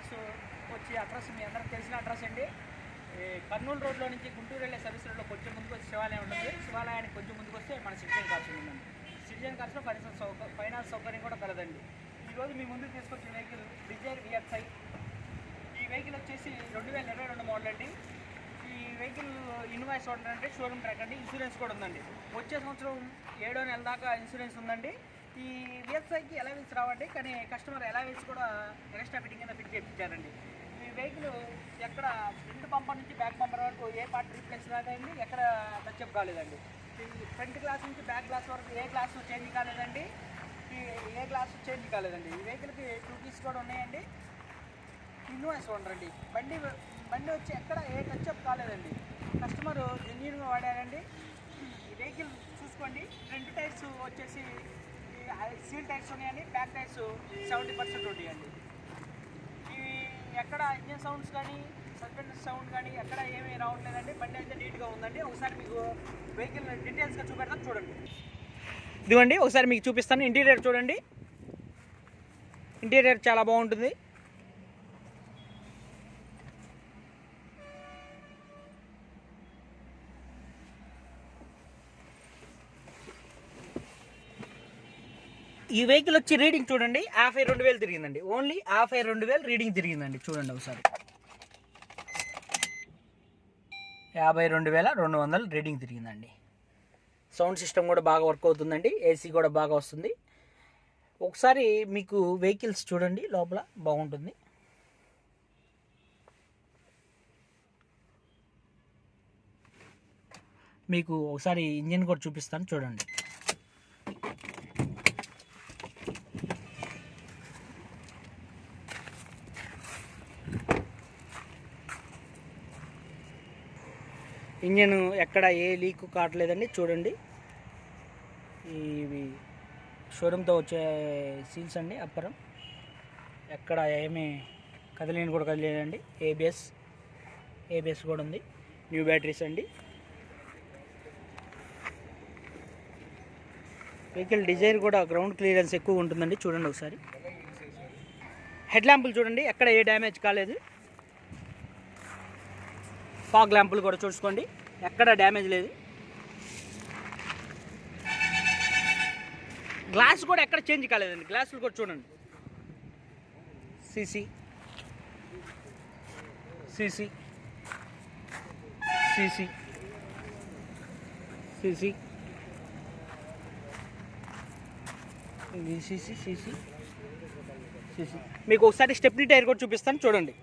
Cars వచ్చి address మీ అందరికి తెలిసిన అడ్రస్ అండి. కర్నూలు రోడ్లో నుంచి గుంటూరు వెళ్ళే సర్వీస్ రోడ్లో కొంచెం ముందుకు వచ్చి శివాలయం ఉంటుంది. శివాలయానికి కొంచెం ముందుకు వస్తే మన సిటిజన్ కార్స్ ఉందండి సిటిజన్ కార్స్లో ఫైనాన్స్ సౌక ఫైనాన్స్ సౌకర్యం కూడా కలదండి. ఈరోజు మీ ముందుకు తీసుకొచ్చిన వెహికల్ డిజైర్ విఎక్స్ఐ ఈ వెహికల్ వచ్చేసి రెండు వేల ఇరవై రెండు మోడల్ అండి. ఈ వెహికల్ ఇన్వాయిస్ అంటే షోరూమ్ ట్రాక్ అండి. ఇన్సూరెన్స్ కూడా ఉందండి. వచ్చే సంవత్సరం ఏడో నెల దాకా ఇన్సూరెన్స్ ఉందండి. ఈ విఎస్ఐకి అలవెన్స్ రావండి కానీ కస్టమర్ అలవెన్స్ కూడా ఎక్స్ట్రా ఫిట్టింగ్ అయినా ఫిట్ చేయించారండి. ఈ వెహికల్ ఎక్కడ ఫ్రంట్ బంపర్ నుంచి బ్యాక్ బంపర్ వరకు ఏ పార్ట్ రీప్లేస్ కాదండి ఎక్కడ టచ్అప్ కాలేదండి. ఈ ఫ్రంట్ గ్లాస్ నుంచి బ్యాక్ గ్లాస్ వరకు ఏ గ్లాస్ చేంజ్ కాలేదండి. ఏ గ్లాస్ చేంజ్ కాలేదండి. ఈ వెహికల్కి టూ కీస్ కూడా ఉన్నాయండి. ఇన్వాయిస్ రండి. బండి బండి వచ్చి ఎక్కడ ఏ టచ్అప్ కాలేదండి. కస్టమర్ జెన్యున్గా వాడారండి. ఈ వెహికల్ చూసుకోండి. ఫ్రంట్ టైర్స్ వచ్చేసి సీల్ టైర్స్ ఉన్నాయండి బ్యాక్ టైర్స్ సెవెంటీ పర్సెంట్ ఉంటాయండి. ఇవి ఎక్కడ ఇంజన్ సౌండ్స్ కానీ సస్పెండ్ సౌండ్ కానీ ఎక్కడ ఏమీ రావట్లేదండి. బండి అయితే నీట్గా ఉందండి. ఒకసారి మీకు వెహికల్ డీటెయిల్స్గా చూపెడతాను చూడండి. ఇదిగోండి ఒకసారి మీకు చూపిస్తాను. ఇంటీరియర్ చూడండి. ఇంటీరియర్ చాలా బాగుంటుంది. ఈ వెహికల్ వచ్చి రీడింగ్ చూడండి యాభై రెండు వేలు తిరిగిందండి. ఓన్లీ యాభై రెండు వేలు రీడింగ్ తిరిగిందండి. చూడండి ఒకసారి. యాభై రెండు వేల రెండు వందలు రీడింగ్ తిరిగిందండి. సౌండ్ సిస్టమ్ కూడా బాగా వర్క్ అవుతుందండి. ఏసీ కూడా బాగా వస్తుంది. ఒకసారి మీకు వెహికల్స్ చూడండి లోపల బాగుంటుంది. మీకు ఒకసారి ఇంజిన్ కూడా చూపిస్తాను చూడండి. ఇంజన్ ఎక్కడ ఏ లీక్ కావట్లేదండి చూడండి. ఇవి షోరూమ్తో వచ్చే సీల్స్ అండి అప్పరం. ఎక్కడ ఏమీ కదిలేని కూడా కదిలేదండి. ఏబిఎస్ ఏబిఎస్ కూడా ఉంది. న్యూ బ్యాటరీస్ అండి. వెహికల్ డిజైర్ కూడా గ్రౌండ్ క్లియరెన్స్ ఎక్కువ ఉంటుందండి చూడండి ఒకసారి. హెడ్ ల్యాంపులు చూడండి ఎక్కడ ఏ డ్యామేజ్ కాలేదు. ఫాగ్ ల్యాంపులు కూడా చూసుకోండి. ఎక్కడ డ్యామేజ్ లేదు. గ్లాస్ కూడా ఎక్కడ చేంజ్ కాలేదండి. గ్లాసులు కూడా చూడండి. CC. CC. CC. CC. CC CC. CC. మీకు ఒకసారి స్టెప్నీ టైర్ కూడా చూపిస్తాను. చూడండి.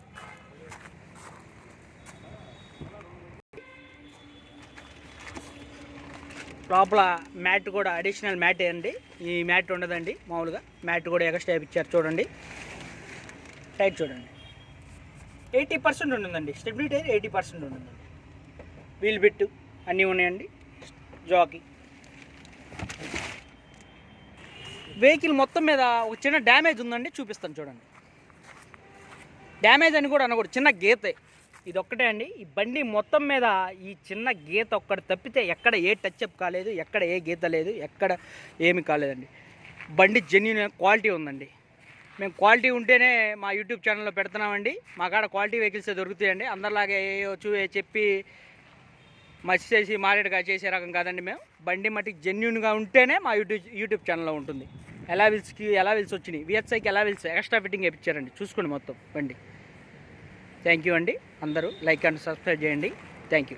లోపల మ్యాట్ కూడా అడిషనల్ మ్యాట్ అండి ఈ మ్యాట్ ఉండదండి మామూలుగా. మ్యాట్ కూడా ఎక్స్ట్రా ఇచ్చారు చూడండి. టైట్ చూడండి. ఎయిటీ పర్సెంట్ ఉంటుందండి. స్టెబిలిటీ అయితే ఎయిటీ పర్సెంట్ ఉంటుందండి. వీల్ బిట్ అన్నీ ఉన్నాయండి. జాకీ వెహికల్ మొత్తం మీద ఒక చిన్న డ్యామేజ్ ఉందండి చూపిస్తాను చూడండి. డ్యామేజ్ అని కూడా అనకూడదు. చిన్న గీతే. ఇది ఒక్కటే అండి. ఈ బండి మొత్తం మీద ఈ చిన్న గీత ఒక్కటి తప్పితే ఎక్కడ ఏ టచ్అప్ కాలేదు ఎక్కడ ఏ గీత లేదు ఎక్కడ ఏమి కాలేదండి. బండి జెన్యున్ క్వాలిటీ ఉందండి. మేము క్వాలిటీ ఉంటేనే మా యూట్యూబ్ ఛానల్లో పెడుతున్నామండి. మా కాడ క్వాలిటీ వెహికల్స్ దొరుకుతాయండి. అందరిలాగే ఏ చూ చెప్పి మసి చేసి మారేడుగా చేసే రకం కాదండి మేము. బండి మట్టికి జెన్యున్గా ఉంటేనే మా యూట్యూబ్ యూట్యూబ్ ఛానల్లో ఉంటుంది. ఎలా విల్స్కి ఎలా విల్స్ వచ్చినాయి? విఎస్ఐకి ఎలా విల్స్ ఎక్స్ట్రా ఫిట్టింగ్ వేయించారండి చూసుకోండి మొత్తం బండి. థ్యాంక్ యూ అండి. అందరూ లైక్ అండ్ సబ్స్క్రైబ్ చేయండి. Thank you.